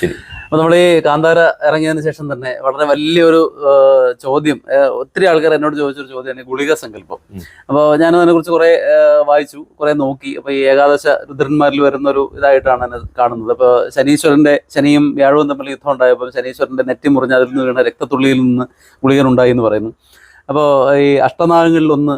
ശരി. അപ്പൊ നമ്മൾ ഈ കാന്താര ഇറങ്ങിയതിന് ശേഷം തന്നെ വളരെ വലിയൊരു ചോദ്യം ഒത്തിരി ആൾക്കാർ എന്നോട് ചോദിച്ചൊരു ചോദ്യമാണ് ഗുളിക സങ്കല്പം. അപ്പൊ അപ്പോൾ ഞാനും അതിനെക്കുറിച്ച് കുറെ വായിച്ചു കുറെ നോക്കി. അപ്പൊ ഈ ഏകാദശ രുദ്രന്മാരിൽ വരുന്ന ഒരു ഇതായിട്ടാണ് എന്നെ കാണുന്നത്. അപ്പൊ ശനീശ്വരന്റെ ശനിയും വ്യാഴവും തമ്മിൽ യുദ്ധം ഉണ്ടായപ്പോൾ ശനീശ്വരന്റെ നെറ്റി മുറിഞ്ഞ് അതിൽ നിന്ന് വീണ രക്തത്തുള്ളിയിൽ നിന്ന് ഗുളികൻ ഉണ്ടായി എന്ന് പറയുന്നു. അപ്പോൾ ഈ അഷ്ടനാഗങ്ങളിൽ ഒന്ന്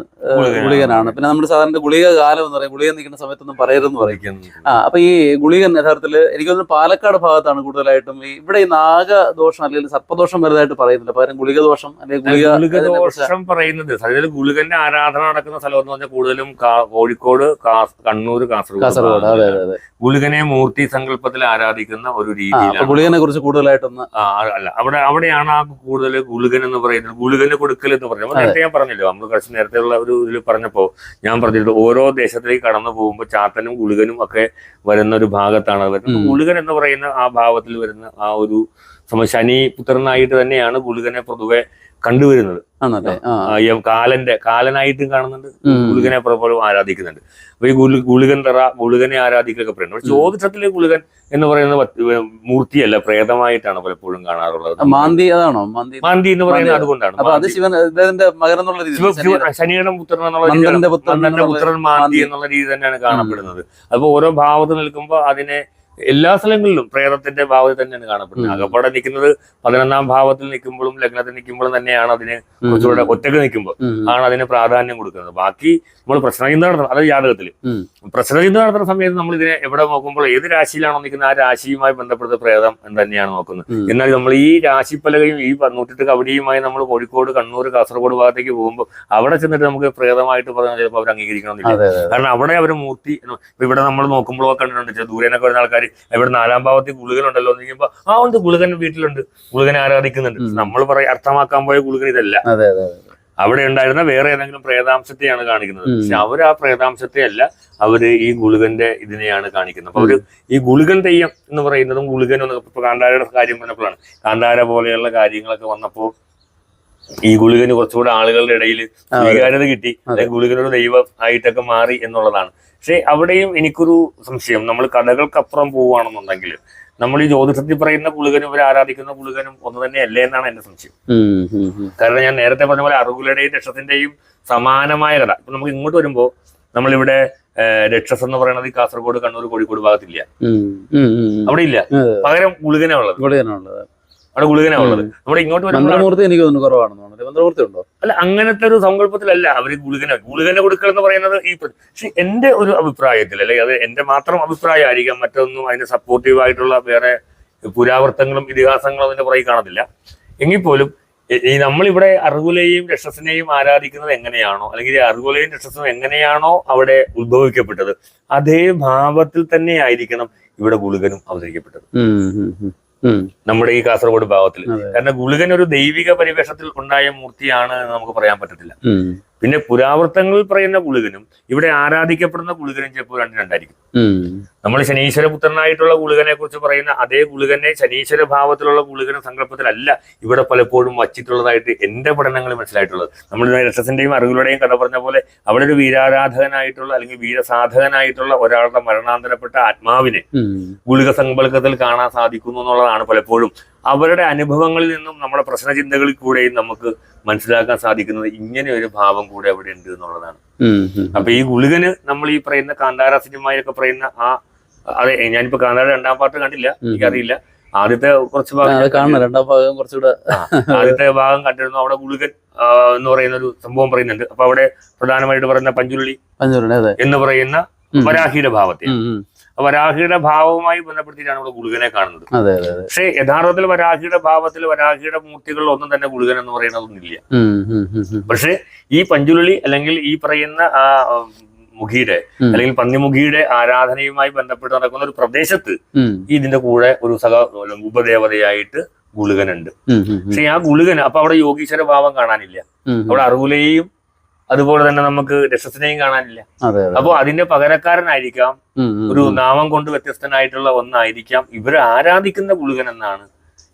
ഗുളികനാണ്. പിന്നെ നമ്മൾ സാധാരണ ഗുളിക കാലം എന്ന് പറയും. ഗുളിക നിൽക്കുന്ന സമയത്തൊന്നും പറയരുതെന്ന് പറയും. ആ അപ്പൊ ഈ ഗുളികൻ യഥാർത്ഥത്തിൽ എനിക്ക് തോന്നുന്നു പാലക്കാട് ഭാഗത്താണ് കൂടുതലായിട്ടും ഈ ഇവിടെ ഈ നാഗദോഷം അല്ലെങ്കിൽ സർപ്പദോഷം വരുന്നതായിട്ട് പറയുന്നില്ല പകരം ഗുളിക ദോഷം അല്ലെങ്കിൽ ഗുളിക ദോഷം പറയുന്നത് അതായത് ഗുളികന്റെ ആരാധന നടക്കുന്ന സ്ഥലം എന്ന് പറഞ്ഞാൽ കൂടുതലും കോഴിക്കോട് കണ്ണൂർ കാസർഗോഡ് കാസർഗോഡ്. അതെ അതെ ഗുളികനെ മൂർത്തി സങ്കല്പത്തിൽ ആരാധിക്കുന്ന ഒരു രീതി ഗുളികനെ കുറിച്ച് കൂടുതലായിട്ടൊന്ന് അല്ല അവിടെ അവിടെയാണ് ആ കൂടുതൽ ഗുളികൻ എന്ന് പറയുന്നത്. ഗുളികന് കൊടുക്കൽ എന്ന് പറയുന്നത് അപ്പൊ നേരത്തെ ഞാൻ പറഞ്ഞല്ലോ നമ്മൾ കുറച്ച് നേരത്തെ ഉള്ള ഒരു ഇതിൽ പറഞ്ഞപ്പോ ഞാൻ പറഞ്ഞിട്ട് ഓരോ ദേശത്തിലേക്ക് കടന്നു പോകുമ്പോൾ ചാത്തനും ഗുളികനും ഒക്കെ വരുന്ന ഒരു ഭാഗത്താണ് അത് വരുന്നത്. ഗുളികൻ എന്ന് പറയുന്ന ആ ഭാവത്തിൽ വരുന്ന ആ ഒരു ശനി പുത്രനായിട്ട് തന്നെയാണ് ഗുളികനെ പൊതുവെ കണ്ടുവരുന്നത്. ആണല്ലേ? കാലന്റെ കാലനായിട്ടും കാണുന്നുണ്ട്. ഗുളികനെ പലപ്പോഴും ആരാധിക്കുന്നുണ്ട്. അപ്പൊ ഈ ഗുളി- ഗുളികൻ തറ ഗുളികനെ ആരാധിക്കലൊക്കെ പറയുന്നത് പക്ഷെ ജ്യോതിഷത്തിലെ ഗുളികൻ എന്ന് പറയുന്ന മൂർത്തിയല്ല പ്രേതമായിട്ടാണ് പലപ്പോഴും കാണാറുള്ളത്. മാന്തി അതാണോ? മാന്തി. എന്ന് പറയുന്നത്. അതുകൊണ്ടാണ്. ശനിയുടെ പുത്രൻ എന്നുള്ള പുത്രൻ മാന്തി മാന്തി. എന്നുള്ള രീതി തന്നെയാണ് കാണപ്പെടുന്നത്. അപ്പൊ ഓരോ ഭാവത്തിൽ നിൽക്കുമ്പോൾ അതിനെ എല്ലാ സ്ഥലങ്ങളിലും പ്രേതത്തിന്റെ ഭാവത്തിൽ തന്നെയാണ് കാണപ്പെടുന്നത്. അകപ്പാടെ നിൽക്കുന്നത് പതിനൊന്നാം ഭാവത്തിൽ നിൽക്കുമ്പോഴും ലഗ്നത്തിൽ നിൽക്കുമ്പോഴും തന്നെയാണ് അതിന് കുറച്ചുകൂടെ ഒറ്റയ്ക്ക് നിൽക്കുമ്പോൾ ആണ് അതിന് പ്രാധാന്യം കൊടുക്കുന്നത്. ബാക്കി നമ്മൾ പ്രശ്നചിന്ത നടത്തണം. അത് ജാതകത്തിൽ പ്രശ്നചിന്ത നടത്തുന്ന സമയത്ത് നമ്മൾ ഇതിനെ എവിടെ നോക്കുമ്പോൾ ഏത് രാശിയിലാണോ നിൽക്കുന്നത് ആ രാശിയുമായി ബന്ധപ്പെടുത്ത പ്രേതം എന്ന് തന്നെയാണ് നോക്കുന്നത്. എന്നാൽ നമ്മൾ ഈ രാശിപ്പലകയും ഈ നൂറ്റിട്ട് കവടിയുമായി നമ്മൾ കോഴിക്കോട് കണ്ണൂർ കാസർഗോഡ് ഭാഗത്തേക്ക് പോകുമ്പോൾ അവിടെ ചെന്നിട്ട് നമുക്ക് പ്രേതമായിട്ട് പറഞ്ഞാൽ ചിലപ്പോൾ അവർ അംഗീകരിക്കണമെന്നില്ല കാരണം അവിടെ അവർ മൂർത്തി ഇവിടെ നമ്മൾ നോക്കുമ്പോഴൊക്കെ കണ്ടിട്ടുണ്ട് ദൂരെ വരുന്ന ആൾക്കാർ ഇവിടെ നാലാം ഭാവത്തിൽ ഗുളികനുണ്ടല്ലോ എന്ന് ചോദിക്കുമ്പോൾ ആ ഉണ്ട് ഗുളികൻ വീട്ടിലുണ്ട്. ഗുളികൻ ആരാധിക്കുന്നുണ്ട്. നമ്മൾ പറയും അർത്ഥമാക്കാൻ പോയ ഗുളികൻ ഇതല്ല. അവിടെ ഉണ്ടായിരുന്ന വേറെ ഏതെങ്കിലും പ്രേതാംശത്തെയാണ് കാണിക്കുന്നത്. പക്ഷെ അവർ ആ പ്രേതാംശത്തെ അല്ല അവർ ഈ ഗുളികന്റെ ഇതിനെയാണ് കാണിക്കുന്നത്. അപ്പൊ അവർ ഈ ഗുളികൻ തെയ്യം എന്ന് പറയുന്നതും ഗുളികൻ ഇപ്പൊ കാന്താരയുടെ കാര്യം പറഞ്ഞപ്പോഴാണ്. കാന്താര പോലെയുള്ള കാര്യങ്ങളൊക്കെ വന്നപ്പോ ഈ ഗുളികന് കുറച്ചുകൂടെ ആളുകളുടെ ഇടയിൽ. സ്വീകാര്യത കിട്ടി. ഗുളികനൊരു ദൈവം ആയിട്ടൊക്കെ മാറി എന്നുള്ളതാണ്. പക്ഷെ അവിടെയും എനിക്കൊരു സംശയം. നമ്മൾ കഥകൾക്കപ്പുറം പോവുകയാണെന്നുണ്ടെങ്കിൽ നമ്മൾ ഈ ജ്യോതിഷത്തിൽ പറയുന്ന പുളുകനും ഇവർ ആരാധിക്കുന്ന ഗുളികനും ഒന്ന് തന്നെയല്ലേ എന്നാണ് എന്റെ സംശയം. കാരണം ഞാൻ നേരത്തെ പറഞ്ഞ പോലെ അറുകുലയുടെയും രക്ഷത്തിന്റെയും സമാനമായ കഥ. ഇപ്പൊ നമുക്ക് ഇങ്ങോട്ട് വരുമ്പോ നമ്മളിവിടെ രക്ഷസ് എന്ന് പറയുന്നത് ഈ കാസർഗോഡ് കണ്ണൂർ കോഴിക്കോട് ഭാഗത്തില്ല. അവിടെ ഇല്ല പകരം ഗുളികനാ ഉള്ളത് ഗുളികനാണുള്ളത്. അവിടെ ഗുളികനാ ഉള്ളത്. നമ്മുടെ ഇങ്ങോട്ട് മന്ത്രമൂർത്തി എനിക്ക് തോന്നുന്നു കുറവാണെന്ന് മന്ത്രമൂർത്തി ഉണ്ടോ? അല്ല അങ്ങനത്തെ ഒരു സങ്കല്പത്തിലല്ല അവർ ഗുളികന. ഗുളികനെ കൊടുക്കൽ എന്ന് പറയുന്നത് ഈ പക്ഷെ എന്റെ ഒരു അഭിപ്രായത്തിൽ അല്ലെങ്കിൽ അത് എന്റെ മാത്രം അഭിപ്രായമായിരിക്കാം മറ്റൊന്നും അതിന് സപ്പോർട്ടീവ് ആയിട്ടുള്ള വേറെ പുരാവർത്തങ്ങളും ഇതിഹാസങ്ങളും അതിന്റെ പുറകെ കാണത്തില്ല. എങ്കിൽ പോലും ഈ- നമ്മളിവിടെ അർഗുലയെയും രക്ഷസിനെയും ആരാധിക്കുന്നത് എങ്ങനെയാണോ അല്ലെങ്കിൽ അർഗുലയും രക്ഷസും എങ്ങനെയാണോ അവിടെ ഉത്ഭവിക്കപ്പെട്ടത് അതേ ഭാവത്തിൽ തന്നെ ആയിരിക്കണം ഇവിടെ ഗുളികനും അവതരിക്കപ്പെട്ടത്. നമ്മുടെ ഈ കാസർഗോഡ് ഭാഗത്തിൽ. കാരണം ഗുളികൻ ഒരു ദൈവിക പരിവേഷത്തിൽ ഉണ്ടായ മൂർത്തിയാണ് എന്ന് നമുക്ക് പറയാൻ പറ്റത്തില്ല. പിന്നെ പുരാവൃത്തങ്ങളിൽ പറയുന്ന ഗുളികനും ഇവിടെ ആരാധിക്കപ്പെടുന്ന ഗുളികനും ചിലപ്പോൾ രണ്ട് രണ്ടായിരിക്കും. നമ്മൾ ശനീശ്വര പുത്രനായിട്ടുള്ള ഗുളികനെ കുറിച്ച് പറയുന്ന അതേ ഗുളികനെ ശനീശ്വര ഭാവത്തിലുള്ള ഗുളികന സങ്കല്പത്തിലല്ല ഇവിടെ പലപ്പോഴും വച്ചിട്ടുള്ളതായിട്ട് എന്റെ പഠനങ്ങൾ മനസ്സിലായിട്ടുള്ളത് നമ്മൾ രക്ഷസിന്റെയും അറിവുകളുടെയും കഥ പറഞ്ഞ പോലെ അവിടെ ഒരു വീരാരാധകനായിട്ടുള്ള അല്ലെങ്കിൽ വീരസാധകനായിട്ടുള്ള ഒരാളുടെ മരണാന്തരപ്പെട്ട ആത്മാവിനെ. ഗുളിക സങ്കല്പത്തിൽ കാണാൻ സാധിക്കുന്നു എന്നുള്ളതാണ് പലപ്പോഴും അവരുടെ അനുഭവങ്ങളിൽ നിന്നും നമ്മുടെ പ്രശ്നചിന്തകളിൽ കൂടെയും നമുക്ക് മനസ്സിലാക്കാൻ സാധിക്കുന്നത് ഇങ്ങനെ ഒരു ഭാവം കൂടെ അവിടെ ഉണ്ട് എന്നുള്ളതാണ്. അപ്പൊ ഈ ഗുളികന് നമ്മൾ ഈ പറയുന്ന കാന്താര സിനിമയിലൊക്കെ പറയുന്ന ആ അതെ ഞാനിപ്പോ കാന്താര രണ്ടാം പാർട്ട് കണ്ടില്ല എനിക്കറിയില്ല. ആദ്യത്തെ കുറച്ച് ഭാഗം കാണണം രണ്ടാം ഭാഗം കുറച്ചുകൂടെ. ആദ്യത്തെ ഭാഗം കണ്ടിരുന്നു. അവിടെ ഗുളികൻ എന്ന് പറയുന്ന ഒരു സംഭവം പറയുന്നുണ്ട്. അപ്പൊ അവിടെ പ്രധാനമായിട്ട് പറയുന്ന പഞ്ചുരുളി പഞ്ചുരുളി എന്ന് പറയുന്ന. വരാഹിയുടെ ഭാവത്തെ വരാഹിയുടെ ഭാവവുമായി ബന്ധപ്പെടുത്തിയിട്ടാണ് ഇവിടെ ഗുളികനെ കാണുന്നത്. പക്ഷേ യഥാർത്ഥത്തിൽ വരാഹിയുടെ ഭാവത്തിൽ വരാഹിയുടെ മൂർത്തികളിൽ ഒന്നും തന്നെ ഗുളികൻ എന്ന് പറയുന്നതൊന്നുമില്ല. പക്ഷേ ഈ പഞ്ചുരുളി അല്ലെങ്കിൽ ഈ പറയുന്ന ആ മുഖിയുടെ. അല്ലെങ്കിൽ പന്നിമുഖിയുടെ ആരാധനയുമായി ബന്ധപ്പെട്ട് നടക്കുന്ന ഒരു പ്രദേശത്ത് ഇതിന്റെ കൂടെ ഒരു സഹ ഉപദേവതയായിട്ട് ഗുളികനുണ്ട്. പക്ഷെ ആ ഗുളികൻ അപ്പൊ അവിടെ യോഗീശ്വര ഭാവം കാണാനില്ല. അവിടെ അറുകുലയെയും അതുപോലെ തന്നെ നമുക്ക് രക്ഷസിനെയും കാണാനില്ല. അപ്പോൾ അതിന്റെ പകരക്കാരനായിരിക്കാം. ഒരു. നാമം കൊണ്ട് വ്യത്യസ്തനായിട്ടുള്ള ഒന്നായിരിക്കാം. ഇവർ ആരാധിക്കുന്ന പുളുകൻ എന്നാണ്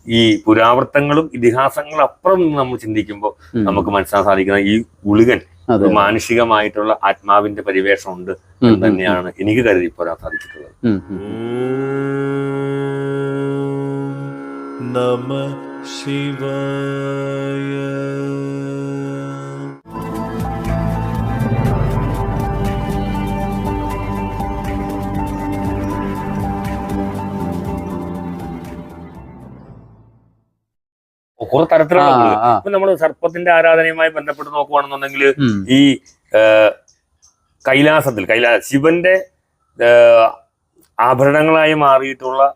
ഈ പുരാവർത്തങ്ങളും ഇതിഹാസങ്ങളും അപ്പുറം നിന്ന് നമ്മൾ ചിന്തിക്കുമ്പോൾ നമുക്ക് മനസ്സിലാക്കാൻ സാധിക്കുന്ന ഈ ഗുളികൻ ഒരു മാനുഷികമായിട്ടുള്ള ആത്മാവിന്റെ പരിവേഷം ഉണ്ട് എന്ന് തന്നെയാണ് എനിക്ക് കരുതി പോരാൻ സാധിച്ചിട്ടുള്ളത്. നമ ശിവായ. കുറെ തരത്തിലുള്ള ഇപ്പൊ നമ്മൾ സർപ്പത്തിന്റെ ആരാധനയുമായി ബന്ധപ്പെട്ട് നോക്കുവാണെന്നുണ്ടെങ്കിൽ ഈ കൈലാസത്തിൽ കൈലാസ ശിവന്റെ ആഭരണങ്ങളായി മാറിയിട്ടുള്ള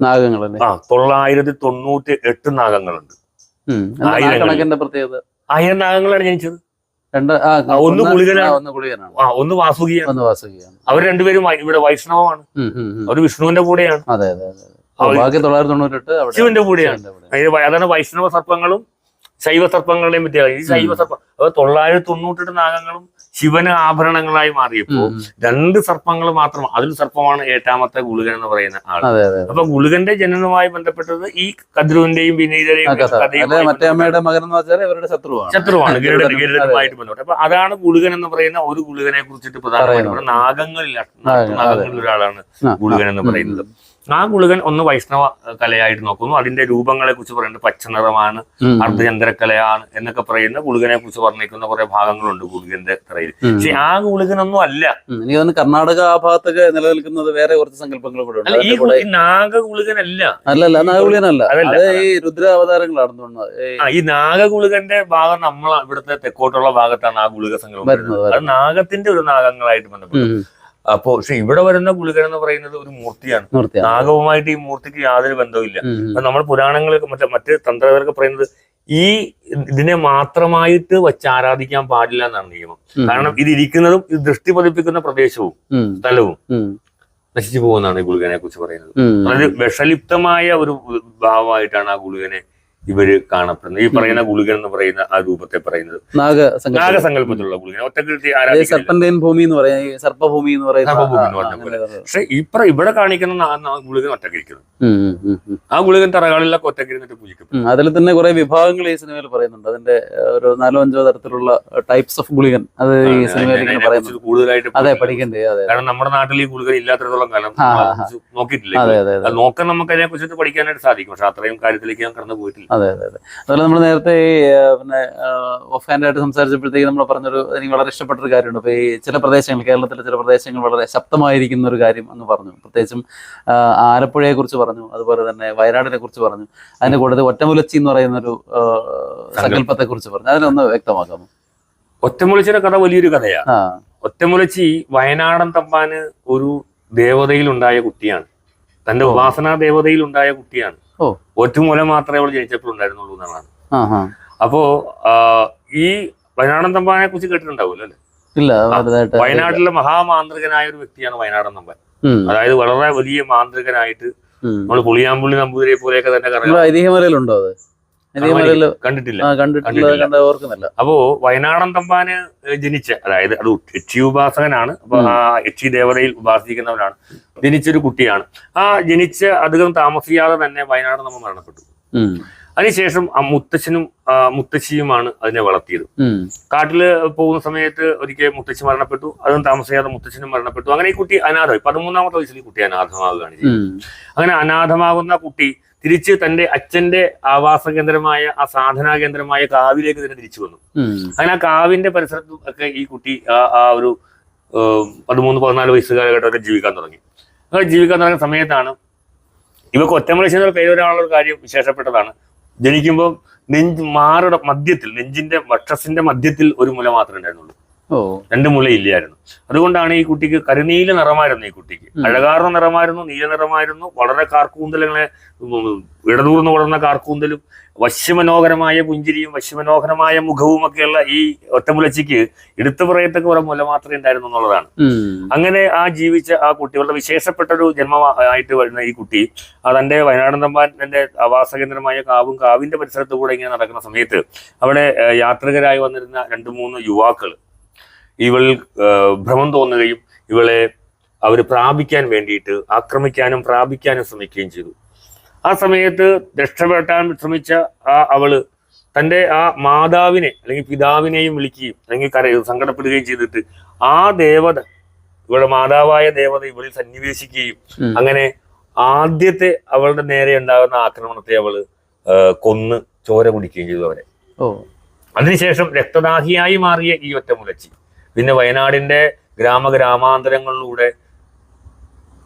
നാഗങ്ങൾ ആ തൊള്ളായിരത്തി തൊണ്ണൂറ്റി എട്ട് നാഗങ്ങളുണ്ട് ആയിരം നാഗങ്ങളാണ് ജനിച്ചത്. രണ്ട് ഒന്ന്. ആ, ഒന്ന് വാസുകിയാണ്. ഒന്ന് വാസുകയാണ്. അവർ രണ്ടുപേരും ഇവിടെ വൈഷ്ണവമാണ്. അവർ. അവർ വിഷ്ണുവിന്റെ കൂടെയാണ്. അതെ അതെ അതെ. ബാക്കി തൊള്ളായിരത്തി തൊണ്ണൂറ്റെട്ട് അവിടെ ശിവന്റെ കൂടെയാണ്. അതാണ് വൈഷ്ണവ സർപ്പങ്ങളും ശൈവ സർപ്പങ്ങളുടെയും വ്യത്യാസം. ഈ ശൈവ സർപ്പം അപ്പൊ തൊള്ളായിരത്തി തൊണ്ണൂറ്റെട്ട് നാഗങ്ങളും ശിവന് ആഭരണങ്ങളായി മാറിയപ്പോ. രണ്ട് സർപ്പങ്ങൾ മാത്രം അതിൽ സർപ്പമാണ് ഏറ്റാമത്തെ ഗുളികൻ എന്ന് പറയുന്ന ആൾ അപ്പൊ ഗുളികന്റെ ജനനവുമായി ബന്ധപ്പെട്ടത് ഈ കദ്രുവിന്റെയും വിനീതരെയും മകൻ എന്ന് വെച്ചാൽ ഇവരുടെ ശത്രുവാണ്. ശത്രുവാണ് ഗരുഡൻ ഗരുഡൻ. ഗരുഡനുമായിട്ട് ബന്ധപ്പെട്ട്. അപ്പൊ അതാണ് ഗുളികൻ എന്ന് പറയുന്ന ഒരു ഗുളികനെ കുറിച്ചിട്ട് പ്രധാനമായിട്ട്. നാഗങ്ങളിൽ നാഗങ്ങളിൽ ഒരാളാണ് ഗുളികൻ എന്ന് പറയുന്നത്. ആ ഗുളികൻ ഒന്ന് വൈഷ്ണവ കലയായിട്ട് നോക്കുന്നു. അതിന്റെ രൂപങ്ങളെ കുറിച്ച് പറയുന്നത് പച്ചനിറമാണ് അർദ്ധചന്ദ്രക്കലയാണ്. എന്നൊക്കെ പറയുന്ന ഗുളികനെ കുറിച്ച് പറഞ്ഞിരിക്കുന്ന കുറെ ഭാഗങ്ങളുണ്ട് ഗുളികന്റെ തറയിൽ. പക്ഷെ ആ ഗുളികനൊന്നും അല്ല. എനിക്ക് കർണാടക ആ ഭാഗത്തൊക്കെ നിലനിൽക്കുന്നത് വേറെ കുറച്ച് സങ്കല്പങ്ങൾ കൂടെ ഉണ്ട്. ഈ നാഗ ഗുളികനല്ല അല്ലല്ല നാഗുളിയനല്ല അതല്ല. ഈ രുദ്ര അവതാരങ്ങളാണെന്ന് തോന്നുന്നത് ഈ നാഗഗുളികന്റെ ഭാഗം നമ്മൾ ഇവിടുത്തെ തെക്കോട്ടുള്ള ഭാഗത്താണ് ആ ഗുളിക സങ്കല്പം വരുന്നത്, അത് നാഗത്തിന്റെ ഒരു നാഗങ്ങളായിട്ട് ബന്ധപ്പെട്ടു ഉം, ഉം. അപ്പോ പക്ഷെ ഇവിടെ വരുന്ന ഗുളികൻ എന്ന് പറയുന്നത് ഒരു മൂർത്തിയാണ്. നാഗവുമായിട്ട് ഈ മൂർത്തിക്ക് യാതൊരു ബന്ധവുമില്ല. നമ്മൾ പുരാണങ്ങളൊക്കെ മറ്റേ മറ്റ് തന്ത്രകർക്ക് പറയുന്നത് ഈ ഇതിനെ മാത്രമായിട്ട് വെച്ച് ആരാധിക്കാൻ പാടില്ല എന്നാണ് നിയമം. കാരണം ഇത് ഇരിക്കുന്നതും ഇത് ദൃഷ്ടി പതിപ്പിക്കുന്ന പ്രദേശവും സ്ഥലവും നശിച്ചു പോകുന്നതാണ് ഈ ഗുളികനെ കുറിച്ച് പറയുന്നത്. അതായത് വിഷലിപ്തമായ ഒരു ഭാവമായിട്ടാണ് ആ ഗുളികനെ ഇവർ കാണപ്പെടുന്നത്. ഈ പറയുന്ന ഗുളികൻ എന്ന് പറയുന്ന ആ രൂപത്തെ പറയുന്നത്. നാഗസങ്കല്പം നാഗസങ്കല്പത്തിലുള്ള ഗുളികൻ. ആരാധിക്കുന്നില്ല സർപ്പന്റെയിൻ ഭൂമി എന്ന് സർപ്പഭൂമി പറയുന്ന സർപ്പഭൂമി എന്ന് ഒരു- പക്ഷെ ഇപ്പറ ഇവിടെ കാണിക്കുന്ന ഗുളികൻ ഒറ്റക്കിരിക്കുന്നു. ഉം, ഉം, ഉം, ഉം. ആ ഗുളികൻ തറകളിലൊക്കെ ഒറ്റക്കിരുന്നിട്ട് പൂജിക്കും അതിൽ തന്നെ കുറെ വിഭാഗങ്ങൾ ഈ സിനിമയിൽ പറയുന്നുണ്ട്. അതിന്റെ ഒരു നാലോ അഞ്ചോ തരത്തിലുള്ള ടൈപ്സ് ഓഫ് ഗുളികൻ അത് ഈ സിനിമയിൽ കൂടുതലായിട്ട് അതെ. പഠിക്കണ്ടേ അതെ കാരണം നമ്മുടെ നാട്ടിൽ ഈ ഗുളികൻ ഇല്ലാത്തടത്തോളം കാലം നോക്കിയിട്ടില്ല. നോക്കാൻ നമുക്ക് അതിനെ കുറിച്ചിട്ട് പഠിക്കാനായിട്ട് സാധിക്കും. പക്ഷെ അത്രയും കാര്യത്തിലേക്ക് ഞാൻ കടന്നു പോയിട്ടില്ല അതെ അതെ അതെ. അതുപോലെ നമ്മൾ നേരത്തെ ഈ പിന്നെ ഓഫ് ഹാൻഡ് ആയിട്ട് സംസാരിച്ചപ്പോഴത്തേക്ക് നമ്മൾ പറഞ്ഞൊരു എനിക്ക് വളരെ ഇഷ്ടപ്പെട്ട ഒരു കാര്യമുണ്ട്. അപ്പോൾ ഈ ചില പ്രദേശങ്ങൾ കേരളത്തിലെ ചില പ്രദേശങ്ങൾ വളരെ ശക്തമായിരിക്കുന്ന ഒരു കാര്യം എന്ന് പറഞ്ഞു. പ്രത്യേകിച്ചും ആഹ്, ആലപ്പുഴയെ കുറിച്ച് പറഞ്ഞു. അതുപോലെ തന്നെ വയനാടിനെ കുറിച്ച് പറഞ്ഞു. അതിന്റെ കൂടെ ഒറ്റമുലച്ചി എന്ന് പറയുന്ന ഒരു സങ്കല്പത്തെ കുറിച്ച് പറഞ്ഞു. അതിനൊന്ന് വ്യക്തമാക്കാമോ? ഒറ്റമുളിച്ചിയുടെ കഥ വലിയൊരു കഥയാണ് ഒറ്റമുളച്ചി ഒറ്റമുലച്ചി വയനാടൻ തമ്പാന് ഒരു ദേവതയിൽ ഉണ്ടായ കുട്ടിയാണ് തന്റെ. ഉപാസനാ ദേവതയിൽ ഉണ്ടായ കുട്ടിയാണ്. ഒറ്റമുല മാത്രമേ അവൾ ജനിച്ചപ്പോഴുണ്ടായിരുന്നുള്ളൂ എന്നുള്ളതാണ്. അപ്പോ ഈ വയനാടൻ തമ്പാനെ കുറിച്ച് കേട്ടിട്ടുണ്ടാവുമല്ലോ അല്ലെ? ഇല്ല വയനാട്ടിലെ മഹാമാന്ത്രികനായ ഒരു വ്യക്തിയാണ് വയനാടൻ തമ്പാൻ. അതായത് വളരെ വലിയ മാന്ത്രികനായിട്ട് നമ്മൾ നമ്മൾ പുളിയാമ്പുള്ളി നമ്പൂതിരിയെ പോലെയൊക്കെ തന്നെ ഐതിഹ്യമലയിലുണ്ടോ അത്? കണ്ടിട്ടില്ല. കണ്ടിട്ടില്ല. കണ്ട ഓർക്കുന്നില്ല. അപ്പോ വയനാടൻ തമ്പാന് ജനിച്ച അതായത് അത് യക്ഷി ഉപാസകനാണ്. അപ്പൊ ആ യക്ഷി ദേവതയിൽ ഉപാസിക്കുന്നവനാണ്. ജനിച്ചൊരു കുട്ടിയാണ്. ആ ജനിച്ച അധികം താമസിയാതെ തന്നെ വയനാട് തമ്പ മരണപ്പെട്ടു. അതിനുശേഷം ആ മുത്തച്ഛനും മുത്തശ്ശിയുമാണ് അതിനെ വളർത്തിയത്. കാട്ടിൽ പോകുന്ന സമയത്ത് ഒരിക്കൽ മുത്തശ്ശി മരണപ്പെട്ടു. അതും താമസിയാതെ മുത്തച്ഛനും മരണപ്പെട്ടു. അങ്ങനെ ഈ കുട്ടി അനാഥമായി. പതിമൂന്നാമത്തെ വയസ്സിൽ ഈ കുട്ടി അനാഥമാവുകയാണ് ചെയ്യുന്നത് അങ്ങനെ അനാഥമാകുന്ന കുട്ടി തിരിച്ച് തന്റെ അച്ഛന്റെ ആവാസ കേന്ദ്രമായ ആ സാധനാ കേന്ദ്രമായ കാവിലേക്ക് തന്നെ തിരിച്ചു വന്നു. അങ്ങനെ ആ കാവിന്റെ പരിസരത്തും ഒക്കെ ഈ കുട്ടി ആ ആ ഒരു പതിമൂന്ന് പതിനാല് വയസ്സ് കാലഘട്ടമൊക്കെ ജീവിക്കാൻ തുടങ്ങി. അങ്ങനെ ജീവിക്കാൻ തുടങ്ങിയ സമയത്താണ് ഇവക്ക് പേര് വരാനുള്ള ഒരു കാര്യം വിശേഷപ്പെട്ടതാണ്. ജനിക്കുമ്പോൾ നെഞ്ച് മാറുടെ മധ്യത്തിൽ നെഞ്ചിന്റെ വക്ഷസിന്റെ മധ്യത്തിൽ ഒരു മുല മാത്രമേ ഉണ്ടായിരുന്നുള്ളൂ. ഓ. രണ്ട് മുലയില്ലായിരുന്നു. അതുകൊണ്ടാണ് ഈ കുട്ടിക്ക് കരുനീല നിറമായിരുന്നു ഈ കുട്ടിക്ക്. അഴകാർന്ന നിറമായിരുന്നു നീല നിറമായിരുന്നു വളരെ കാർക്കൂന്തലങ്ങളെ ഇടതൂർന്ന് വളർന്ന കാർക്കൂന്തലും വശ്യമനോഹരമായ പുഞ്ചിരിയും വശ്യമനോഹരമായ മുഖവും ഒക്കെയുള്ള ഈ ഒറ്റമുലച്ചിക്ക് എടുത്തു പറയത്തക്ക കുറെ മുല മാത്രമേ ഉണ്ടായിരുന്നു എന്നുള്ളതാണ്. അങ്ങനെ ആ ജീവിച്ച ആ കുട്ടി വളരെ വിശേഷപ്പെട്ട ഒരു ജന്മമായിട്ട് വരുന്ന ഈ കുട്ടി അതന്റെ വയനാടൻ തമ്പാന്റെ ആവാസ കേന്ദ്രമായ കാവും കാവിന്റെ പരിസരത്ത് കൂടെ ഇങ്ങനെ നടക്കുന്ന സമയത്ത് അവിടെ യാത്രികരായി വന്നിരുന്ന രണ്ട് മൂന്ന് യുവാക്കൾ ഇവൾ ഭ്രമം തോന്നുകയും ഇവളെ അവർ പ്രാപിക്കാൻ വേണ്ടിയിട്ട് ആക്രമിക്കാനും പ്രാപിക്കാനും ശ്രമിക്കുകയും ചെയ്തു. ആ സമയത്ത് രക്ഷപ്പെട്ടാൻ ശ്രമിച്ച ആ അവൾ തന്റെ ആ മാതാവിനെ അല്ലെങ്കിൽ പിതാവിനെയും വിളിക്കുകയും അല്ലെങ്കിൽ കര സങ്കടപ്പെടുകയും ചെയ്തിട്ട് ആ ദേവത ഇവളുടെ മാതാവായ ദേവത ഇവളിൽ സന്നിവേശിക്കുകയും അങ്ങനെ ആദ്യത്തെ അവളുടെ നേരെ ഉണ്ടാകുന്ന ആക്രമണത്തെ അവൾ കൊന്ന് ചോര കുടിക്കുകയും ചെയ്തു അവരെ അതിനുശേഷം രക്തദാഹിയായി മാറിയ ഈ ഒറ്റമുലച്ചി. പിന്നെ വയനാടിന്റെ ഗ്രാമ ഗ്രാമാന്തരങ്ങളിലൂടെ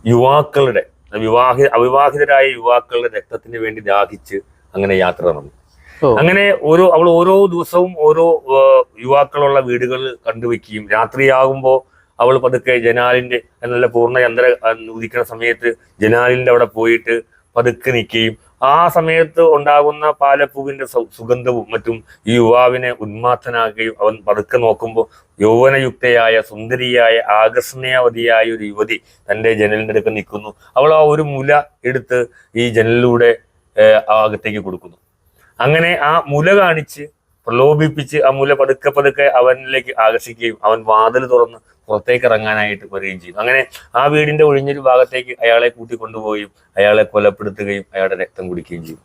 യുവാക്കളുടെ വിവാഹി അവിവാഹിതരായ യുവാക്കളുടെ രക്തത്തിന് വേണ്ടി ദാഹിച്ച് അങ്ങനെ യാത്ര നടന്നു. അങ്ങനെ ഓരോ അവൾ ഓരോ ദിവസവും ഓരോ യുവാക്കളുള്ള വീടുകൾ കണ്ടുവെക്കുകയും രാത്രിയാകുമ്പോൾ അവൾ പതുക്കെ ജനാലിന്റെ നല്ല പൂർണ യന്ത്ര ഉദിക്കുന്ന സമയത്ത് ജനാലിന്റെ അവിടെ പോയിട്ട് പതുക്കെ നിൽക്കുകയും ആ സമയത്ത് ഉണ്ടാകുന്ന പാലപ്പൂവിന്റെ സുഗന്ധവും മറ്റും ഈ യുവാവിനെ ഉന്മാത്തനാക്കുകയും അവൻ പതുക്കെ നോക്കുമ്പോൾ യൗവനയുക്തയായ സുന്ദരിയായ ആകർഷണീയവതിയായ ഒരു യുവതി തന്റെ ജനലിന്റെ അടുക്ക് നിൽക്കുന്നു. അവൾ ആ ഒരു മുല എടുത്ത് ഈ ജനലിലൂടെ അകത്തേക്ക് കൊടുക്കുന്നു. അങ്ങനെ ആ മുല കാണിച്ച് പ്രലോഭിപ്പിച്ച് ആ മുല പതുക്കെ പതുക്കെ അവനിലേക്ക് ആകർഷിക്കുകയും അവൻ വാതിൽ തുറന്ന് പുറത്തേക്ക് ഇറങ്ങാനായിട്ട് വരികയും ചെയ്തു. അങ്ങനെ ആ വീടിന്റെ ഒഴിഞ്ഞൊരു ഭാഗത്തേക്ക് അയാളെ കൂട്ടിക്കൊണ്ടുപോയി അയാളെ കൊലപ്പെടുത്തുകയും അയാളുടെ രക്തം കുടിക്കുകയും ചെയ്യും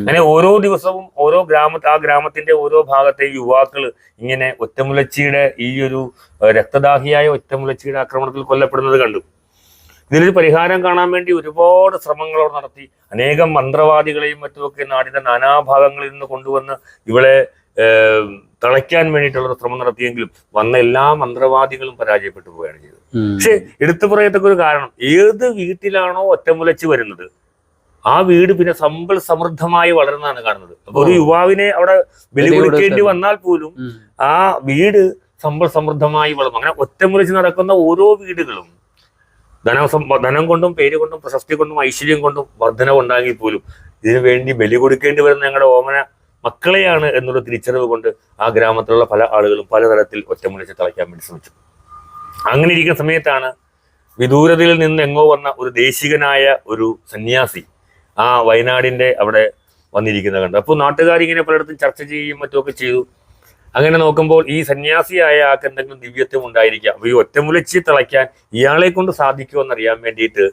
അങ്ങനെ ഓരോ ദിവസവും ഓരോ ഗ്രാമ ആ ഗ്രാമത്തിന്റെ ഓരോ ഭാഗത്തെ യുവാക്കൾ ഇങ്ങനെ ഒറ്റമുലച്ചിയുടെ ഈ ഒരു രക്തദാഹിയായ ഒറ്റമുലച്ചിയുടെ ആക്രമണത്തിൽ കൊല്ലപ്പെടുന്നത് കണ്ടു. ഇതിനൊരു പരിഹാരം കാണാൻ വേണ്ടി ഒരുപാട് ശ്രമങ്ങൾ അവർ നടത്തി. അനേകം മന്ത്രവാദികളെയും മറ്റുമൊക്കെ നാടിന്റെ നാനാഭാഗങ്ങളിൽ നിന്ന് കൊണ്ടുവന്ന് ഇവളെ തളയ്ക്കാൻ വേണ്ടിയിട്ടുള്ള ശ്രമം നടത്തിയെങ്കിലും വന്ന എല്ലാ മന്ത്രവാദികളും പരാജയപ്പെട്ടു പോവുകയാണ് ചെയ്തത്. പക്ഷെ എടുത്തു പറയത്തക്ക ഒരു കാരണം ഏത് വീട്ടിലാണോ ഒറ്റമുലച്ച് വരുന്നത് ആ വീട് പിന്നെ സമ്പൽ സമൃദ്ധമായി വളരുന്നതാണ് കാണുന്നത്. അപ്പൊ ഒരു യുവാവിനെ അവിടെ ബലി കൊടുക്കേണ്ടി വന്നാൽ പോലും ആ വീട് സമ്പൽ സമൃദ്ധമായി വളർന്നു അങ്ങനെ ഒറ്റമുലച്ച് നടക്കുന്ന ഓരോ വീടുകളും ധനം ധനം കൊണ്ടും പേര് കൊണ്ടും പ്രശസ്തി കൊണ്ടും ഐശ്വര്യം കൊണ്ടും വർധനവുണ്ടാകി പോലും ഇതിനു വേണ്ടി ബലി കൊടുക്കേണ്ടി വരുന്ന ഞങ്ങളുടെ ഓമന മക്കളെയാണ് എന്നുള്ള തിരിച്ചറിവ് കൊണ്ട് ആ ഗ്രാമത്തിലുള്ള പല ആളുകളും പലതരത്തിൽ ഒറ്റമുളിച്ച് തളയ്ക്കാൻ വേണ്ടി ശ്രമിച്ചു. അങ്ങനെ ഇരിക്കുന്ന സമയത്താണ് വിദൂരതയിൽ നിന്ന് എങ്ങോ വന്ന ഒരു ദേശികനായ ഒരു സന്യാസി ആ വയനാടിന്റെ അവിടെ വന്നിരിക്കുന്നത് കണ്ടു അപ്പോൾ നാട്ടുകാരിങ്ങനെ പലയിടത്തും ചർച്ച ചെയ്യുകയും മറ്റുമൊക്കെ ചെയ്തു. അങ്ങനെ നോക്കുമ്പോൾ ഈ സന്യാസിയായ ആൾക്ക് എന്തെങ്കിലും ദിവ്യത്വം ഉണ്ടായിരിക്കാം. ഈ ഒറ്റമുലച്ചി തിളയ്ക്കാൻ ഇയാളെ കൊണ്ട് സാധിക്കുമോ എന്നറിയാൻ വേണ്ടിയിട്ട്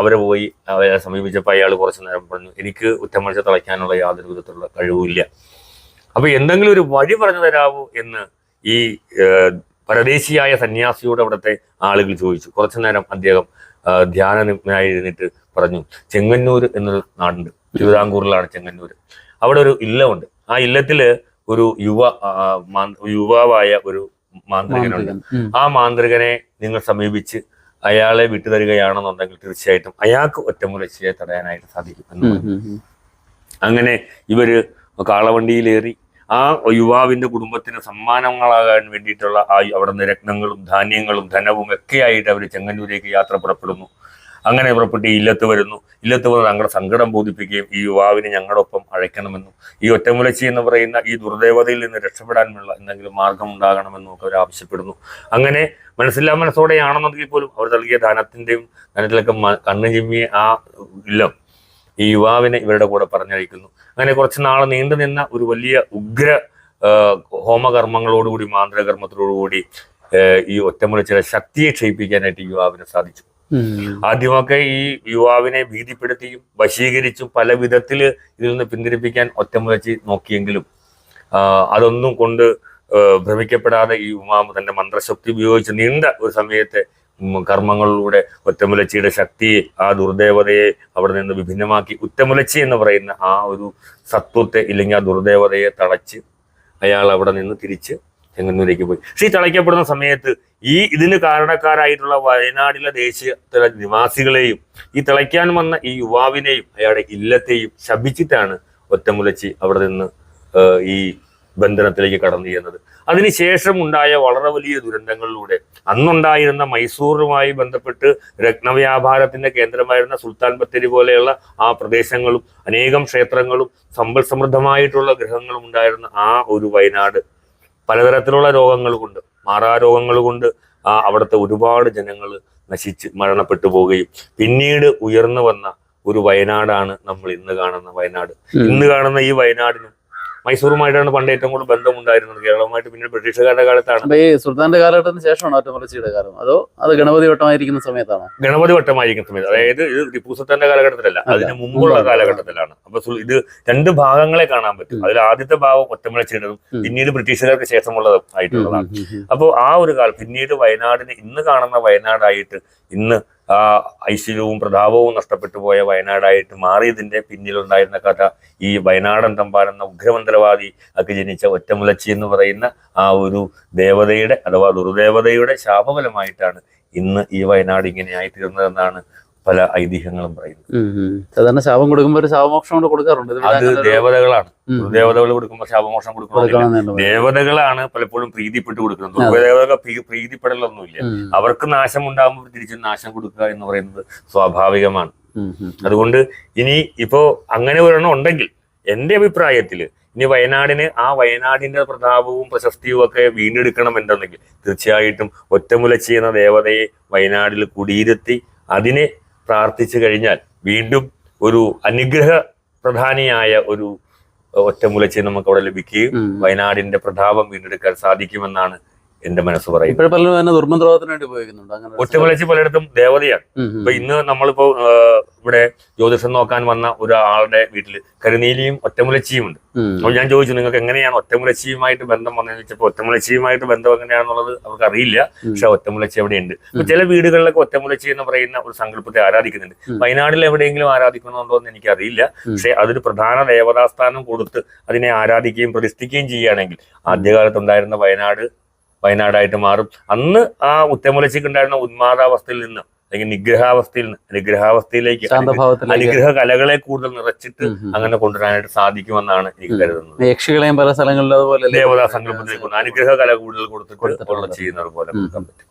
അവരെ പോയി അവരെ സമീപിച്ചപ്പോൾ അയാൾ കുറച്ച് നേരം പറഞ്ഞു എനിക്ക് ഒറ്റമുലച്ച തിളയ്ക്കാനുള്ള യാതൊരു വിധത്തിലുള്ള കഴിവുമില്ല. അപ്പോൾ എന്തെങ്കിലും ഒരു വഴി പറഞ്ഞു തരാവോ? എന്ന് ഈ പരദേശിയായ സന്യാസിയോട് അവിടുത്തെ ആളുകൾ ചോദിച്ചു. കുറച്ചു നേരം അദ്ദേഹം ധ്യാനായിരുന്നിട്ട് പറഞ്ഞു ചെങ്ങന്നൂർ എന്നൊരു നാടുണ്ട്. തിരുവിതാംകൂറിലാണ് ചെങ്ങന്നൂർ അവിടെ ഒരു ഇല്ലമുണ്ട്. ആ ഇല്ലത്തിൽ ഒരു യുവ യുവാവായ ഒരു മാന്ത്രികനുണ്ട്. ആ മാന്ത്രികനെ നിങ്ങൾ സമീപിച്ച് അയാളെ വിട്ടുതരികയാണെന്നുണ്ടെങ്കിൽ തീർച്ചയായിട്ടും അയാൾക്ക് ഒറ്റമുലച്ചിയെ തടയാനായിട്ട് സാധിക്കും. അങ്ങനെ ഇവർ കാളവണ്ടിയിലേറി ആ യുവാവിന്റെ കുടുംബത്തിന് സമ്മാനങ്ങളാകാൻ വേണ്ടിയിട്ടുള്ള ആ അവിടുന്ന് രത്നങ്ങളും ധാന്യങ്ങളും ധനവും ഒക്കെ ആയിട്ട് അവർ ചെങ്ങന്നൂരേക്ക് യാത്ര പുറപ്പെടുന്നു. അങ്ങനെ പുറപ്പെട്ട് ഇല്ലത്ത് വരുന്നു. ഇല്ലത്ത് വന്ന് ഞങ്ങളുടെ സങ്കടം ബോധിപ്പിക്കുകയും ഈ യുവാവിനെ ഞങ്ങളോടൊപ്പം അഴയ്ക്കണമെന്നും ഈ ഒറ്റമുലച്ചി എന്ന് പറയുന്ന ഈ ദുർദേവതയിൽ നിന്ന് രക്ഷപ്പെടാനുള്ള എന്തെങ്കിലും മാർഗം ഉണ്ടാകണമെന്നും ഒക്കെ അവർ ആവശ്യപ്പെടുന്നു. അങ്ങനെ മനസ്സില്ലാ മനസ്സോടെയാണെന്നുണ്ടെങ്കിൽ പോലും അവർ നൽകിയ ധനത്തിന്റെയും ധനത്തിലൊക്കെ കണ്ണു ചിമ്മിയ ആ ഇല്ലം ഈ യുവാവിനെ ഇവരുടെ കൂടെ പറഞ്ഞയക്കുന്നു. അങ്ങനെ കുറച്ച് നാൾ നീണ്ടു നിന്ന ഒരു വലിയ ഉഗ്ര ഹോമകർമ്മങ്ങളോടുകൂടി മാന്ത്രകർമ്മത്തോടുകൂടി ഈ ഒറ്റമുലച്ചിയുടെ ശക്തിയെ ക്ഷയിപ്പിക്കാനായിട്ട് യുവാവിനെ സാധിച്ചു. ആദ്യമൊക്കെ ഈ യുവാവിനെ ഭീതിപ്പെടുത്തിയും വശീകരിച്ചും പല വിധത്തിൽ ഇതിൽ നിന്ന് പിന്തിരിപ്പിക്കാൻ ഒറ്റമുതച്ച് നോക്കിയെങ്കിലും അതൊന്നും കൊണ്ട് ഭ്രമിക്കപ്പെടാതെ ഈ ഉമാമ തന്റെ മന്ത്രശക്തി ഉപയോഗിച്ച് നീണ്ട ഒരു സമയത്തെ കർമ്മങ്ങളിലൂടെ ഒറ്റമുലച്ചിയുടെ ശക്തിയെ ആ ദുർദേവതയെ അവിടെ നിന്ന് വിഭിന്നമാക്കി. ഉറ്റമുലച്ചി എന്ന് പറയുന്ന ആ ഒരു സത്വത്തെ ഇല്ലെങ്കിൽ ആ ദുർദേവതയെ തളച്ച് അയാൾ അവിടെ നിന്ന് തിരിച്ച് ചെങ്ങന്നൂരേക്ക് പോയി. പക്ഷേ ഈ തളയ്ക്കപ്പെടുന്ന സമയത്ത് ഈ ഇതിന് കാരണക്കാരായിട്ടുള്ള വയനാടിലെ ദേശീയ നിവാസികളെയും ഈ തിളയ്ക്കാൻ വന്ന ഈ യുവാവിനെയും അയാളുടെ ഇല്ലത്തെയും ശപിച്ചിട്ടാണ് ഒറ്റമുലച്ചി അവിടെ നിന്ന് ഈ ബന്ധനത്തിലേക്ക് കടന്നു ചെയ്യുന്നത് അതിനുശേഷം ഉണ്ടായ വളരെ വലിയ ദുരന്തങ്ങളിലൂടെ അന്നുണ്ടായിരുന്ന മൈസൂറുമായി ബന്ധപ്പെട്ട് രത്നവ്യാപാരത്തിന്റെ കേന്ദ്രമായിരുന്ന സുൽത്താൻ ബത്തേരി പോലെയുള്ള ആ പ്രദേശങ്ങളും അനേകം ക്ഷേത്രങ്ങളും സമ്പൽ സമൃദ്ധമായിട്ടുള്ള ഗ്രഹങ്ങളും ഉണ്ടായിരുന്ന ആ ഒരു വയനാട് പലതരത്തിലുള്ള രോഗങ്ങൾ കൊണ്ട് മാറാരോഗങ്ങൾ കൊണ്ട് ആ അവിടുത്തെ ഒരുപാട് ജനങ്ങൾ നശിച്ച് മരണപ്പെട്ടു പോവുകയും പിന്നീട് ഉയർന്നു വന്ന ഒരു വയനാടാണ് നമ്മൾ ഇന്ന് കാണുന്ന വയനാട്. ഇന്ന് കാണുന്ന ഈ വയനാടിനും മൈസൂറുമായിട്ടാണ് പണ്ട് ഏറ്റവും കൂടുതൽ ബന്ധമുണ്ടായിരുന്നത്. കേരളവുമായിട്ട് പിന്നീട് ബ്രിട്ടീഷുകാരുടെ കാലത്താണ്. ഈ സുൽത്താന്റെ കാലഘട്ടത്തിന് ശേഷമാണോ ഒറ്റമുറച്ചിയുടെ കാലം അതോ അത് ഗണപതി വട്ടമായിരിക്കുന്ന സമയത്താണോ? ഗണപതി വട്ടമായിരിക്കുന്ന സമയത്ത്. അതായത് ഇത് ടിപ്പു സുൽത്താന്റെ കാലഘട്ടത്തിലല്ല അതിന് മുമ്പുള്ള കാലഘട്ടത്തിലാണ്. അപ്പൊ ഇത് രണ്ട് ഭാഗങ്ങളെ കാണാൻ പറ്റും. അതിൽ ആദ്യത്തെ ഭാഗം ഒറ്റമുളച്ചിടതും പിന്നീട് ബ്രിട്ടീഷുകാർക്ക് ശേഷമുള്ളതും ആയിട്ടുള്ളതാണ്. അപ്പോൾ ആ ഒരു കാലം പിന്നീട് വയനാടിന് ഇന്ന് കാണുന്ന വയനാടായിട്ട് ഇന്ന് ഐശ്വര്യവും പ്രതാപവും നഷ്ടപ്പെട്ടു പോയ വയനാടായിട്ട് മാറിയതിന്റെ പിന്നിലുണ്ടായിരുന്ന കഥ ഈ വയനാടൻ തമ്പാൻ എന്ന ഉഗ്രമന്ത്രവാദി ഒക്കെ ജനിച്ച ഒറ്റമുലച്ചി എന്ന് പറയുന്ന ആ ഒരു ദേവതയുടെ അഥവാ ദുർദേവതയുടെ ശാപഫലമായിട്ടാണ് ഇന്ന് ഈ വയനാട് ഇങ്ങനെയായി തീർന്നതെന്നാണ് പല ഐതിഹ്യങ്ങളും ഉം. സാധാരണ ശാപം കൊടുക്കുമ്പോൾ ഒരു ശാപമോക്ഷം കൊണ്ട് കൊടുക്കാറുണ്ട്. അത് ദേവതകളാണ്. ദേവതകൾ കൊടുക്കുമ്പോൾ ശാപമോക്ഷം കൊടുക്കണമെന്നില്ല ദേവതകളാണ് പലപ്പോഴും പ്രീതിപ്പെട്ട് കൊടുക്കുന്നത്. ദേവതകൾ പ്രീതിപ്പെടലൊന്നുമില്ല. അവർക്ക് നാശം ഉണ്ടാകുമ്പോൾ തിരിച്ച് നാശം കൊടുക്കുക എന്ന് പറയുന്നത് സ്വാഭാവികമാണ്. അതുകൊണ്ട് ഇനി ഇപ്പോ അങ്ങനെ ഒരെണ്ണം ഉണ്ടെങ്കിൽ എന്റെ അഭിപ്രായത്തിൽ ഇനി വയനാടിന് ആ വയനാടിന്റെ പ്രതാപവും പ്രശസ്തിയും ഒക്കെ വീണ്ടെടുക്കണം എന്തെന്നെങ്കിൽ തീർച്ചയായിട്ടും ഒറ്റമുല ചെയ്യുന്ന ദേവതയെ വയനാടിൽ കുടിയിരുത്തി അതിനെ പ്രാർത്ഥിച്ചു കഴിഞ്ഞാൽ വീണ്ടും ഒരു അനുഗ്രഹ പ്രധാനിയായ ഒരു ഒറ്റമുലച്ച് നമുക്ക് അവിടെ ലഭിക്കുകയും വയനാടിന്റെ പ്രതാപം വീണ്ടെടുക്കാൻ സാധിക്കുമെന്നാണ് എന്റെ മനസ്സ് പറയുന്നത് ഇപ്പോഴും പലരും തന്നെ ദുർമന്ത്രവാദത്തിന് വേണ്ടി ഉപയോഗിക്കുന്നുണ്ട്. അങ്ങനെ ഒരു ഒറ്റമുലച്ചി പലയിടത്തും ദേവതയാണ്. ഇപ്പൊ ഇന്ന് നമ്മളിപ്പോ ഇവിടെ ജ്യോതിഷം നോക്കാൻ വന്ന ഒരാളുടെ വീട്ടിൽ കരുനീലിയും ഒറ്റമുലച്ചിയും ഉണ്ട്. അപ്പൊ ഞാൻ ചോദിച്ചു നിങ്ങൾക്ക് എങ്ങനെയാണ് ഒറ്റമുലച്ചിയുമായിട്ട് ബന്ധം വന്നതെന്ന് ചോദിച്ചപ്പോൾ ഒറ്റമുലച്ചിയുമായിട്ട് ബന്ധം എങ്ങനെയാണെന്നുള്ളത് അവർക്ക് അറിയില്ല. പക്ഷെ ഒറ്റമുലച്ചി എവിടെയുണ്ട്? അപ്പൊ ചില വീടുകളിലൊക്കെ ഒറ്റമുലച്ചി എന്ന് പറയുന്ന ഒരു സങ്കല്പത്തെ ആരാധിക്കുന്നുണ്ട്. വയനാട്ടിൽ എവിടെയെങ്കിലും ആരാധിക്കുന്നുണ്ടോ എന്ന് എനിക്കറിയില്ല. അറിയില്ല പക്ഷെ അതൊരു പ്രധാന ദേവതാസ്ഥാനം കൊടുത്ത് അതിനെ ആരാധിക്കുകയും പ്രതിഷ്ഠിക്കുകയും ചെയ്യുകയാണെങ്കിൽ ആദ്യകാലത്ത് ഉണ്ടായിരുന്ന വയനാട് വയനാടായിട്ട് മാറും. അന്ന് ആ ഉത്തമുലച്ചിക്ക് ഉണ്ടായിരുന്ന ഉന്മാദാവസ്ഥയിൽ നിന്ന് അല്ലെങ്കിൽ നിഗ്രഹാവസ്ഥയിൽ നിന്ന് അനുഗ്രഹാവസ്ഥയിലേക്ക് അനുഗ്രഹ- കലകളെ കൂടുതൽ നിറച്ചിട്ട്. അങ്ങനെ കൊണ്ടുവരാനായിട്ട് സാധിക്കുമെന്നാണ് എനിക്ക് കരുതുന്നത്. യക്ഷികളെയും പല സ്ഥലങ്ങളിലും അതുപോലെ ദേവതാ സങ്കല്പത്തിലേക്ക് അനുഗ്രഹ കല കൂടുതൽ കൊടുത്തിട്ട് ചെയ്യുന്നത് പോലെ പറ്റും.